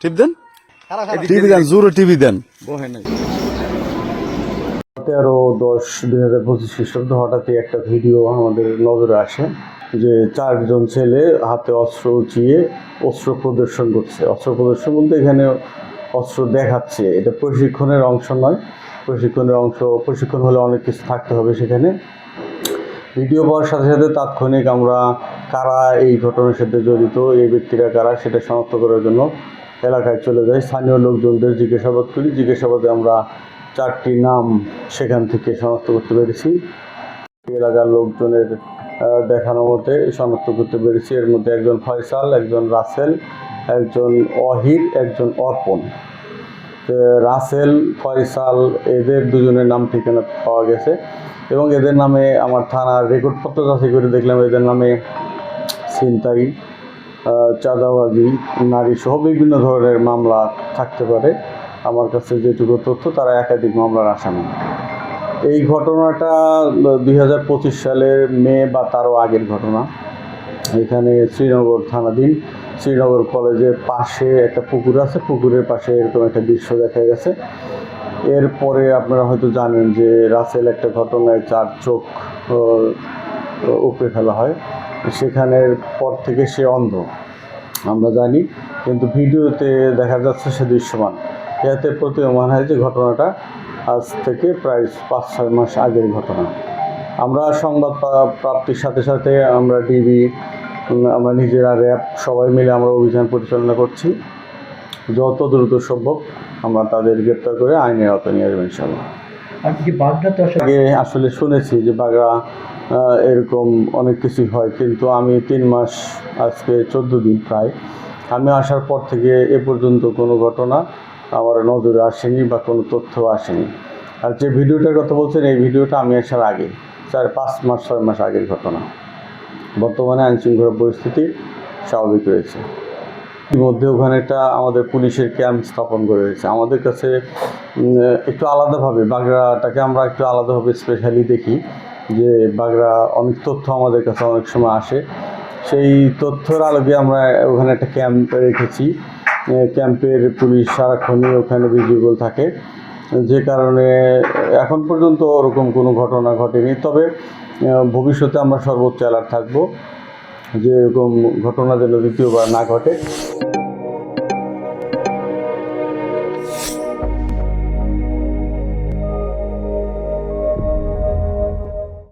টিপ দেন? TV দেন জোরে TV দেন। তেরো দশ দুই হাজার পঁচিশ খ্রিস্টাব্দ হঠাৎই একটা ভিডিও আমাদের নজরে আসে যে চারজন ছেলে হাতে অস্ত্র উঁচিয়ে অস্ত্র প্রদর্শন করছে। অস্ত্র প্রদর্শন বলতে এখানে অস্ত্র দেখাচ্ছে। এটা প্রশিক্ষণের অংশ নয়। প্রশিক্ষণের অংশ প্রশিক্ষণ হলে অনেক কিছু থাকতে হবে সেখানে। ভিডিও পাওয়ার সাথে সাথে তাৎক্ষণিক আমরা কারা এই ঘটনার সাথে জড়িত এই ব্যক্তিরা কারা সেটা শনাক্ত করার জন্য এলাকায় চলে যাই, স্থানীয় লোকজনদের জিজ্ঞাসাবাদ করি। জিজ্ঞাসাবাদে আমরা চারটি নাম সেখান থেকে শনাক্ত করতে পেরেছি। এলাকার লোকজনের দেখানো মতে শনাক্ত করতে পেরেছি। এর মধ্যে একজন ফয়সাল, একজন রাসেল, একজন অহির, একজন অর্পণ। রাসেল, ফয়সাল এদের দুজনের নাম ঠিকানা পাওয়া গেছে এবং এদের নামে আমার থানার রেকর্ডপত্র যাচাই করে দেখলাম এদের নামে ছিনতাই চাঁদাবাজি নারী সহ বিভিন্ন ধরনের মামলা থাকতে পারে। আমার কাছে যেটুকু তথ্য, তারা একাধিক মামলার আসামি। এই ঘটনাটা দুই হাজার পঁচিশ সালের মে বা তারও আগের ঘটনা। এখানে শ্রীনগর থানাধীন শ্রীনগর কলেজের পাশে একটা পুকুর আছে। পুকুরের পাশে এরকম একটা দৃশ্য দেখা গেছে। এরপরে আপনারা হয়তো জানেন যে রাসেল একটা ঘটনায় চার চোখ উপড়ে ফেলা হয়। সেখানের পর থেকে সে অন্ধ, আমরা জানি, কিন্তু ভিডিওতে দেখা যাচ্ছে সে দৃশ্যমান। এতে প্রতীয়মান হয় যে ঘটনাটা আজ থেকে প্রায় পাঁচ ছয় মাস আগের ঘটনা। আমরা সংবাদ প্রাপ্তির সাথে সাথে আমরা ডিবি আমরা নিজেরা র্যাব, সবাই মিলে আমরা অভিযান পরিচালনা করছি। যত দ্রুত সম্ভব আমরা তাদের গ্রেপ্তার করে আইনের আওতায় নিয়ে আসব ইনশাল্লাহ আপনি কি বাগদাতে আগে আসলে শুনেছি যে বাগড়া এরকম অনেক কিছুই হয়, কিন্তু আমি তিন মাস, আজকে চোদ্দ দিন প্রায়। আমি আসার পর থেকে এ পর্যন্ত কোনো ঘটনা আমার নজরে আসেনি বা কোনো তথ্য আসেনি। আর যে ভিডিওটার কথা বলছেন, এই ভিডিওটা আমি আসার আগে, চার, পাঁচ মাস, ছয় মাস আগের ঘটনা। বর্তমানে আইনশৃঙ্খলা পরিস্থিতি স্বাভাবিক রয়েছে। ইতিমধ্যে ওখানে একটা আমাদের পুলিশের ক্যাম্প স্থাপন করে রয়েছে। আমাদের কাছে একটু আলাদাভাবে, বাগড়াটাকে আমরা একটু আলাদাভাবে স্পেশালি দেখি যে বাগড়া অনেক তথ্য আমাদের কাছে অনেক সময় আসে। সেই তথ্যের আলোকে আমরা ওখানে একটা ক্যাম্প রেখেছি। ক্যাম্পের পুলিশ সারাক্ষণই ওখানে ভিজিবল থাকে। যে কারণে এখন পর্যন্ত ওরকম কোনো ঘটনা ঘটেনি। তবে ভবিষ্যতে আমরা সর্বোচ্চ অ্যালার্ট থাকব। যে এরকম ঘটনা যেন দ্বিতীয়বার না ঘটে।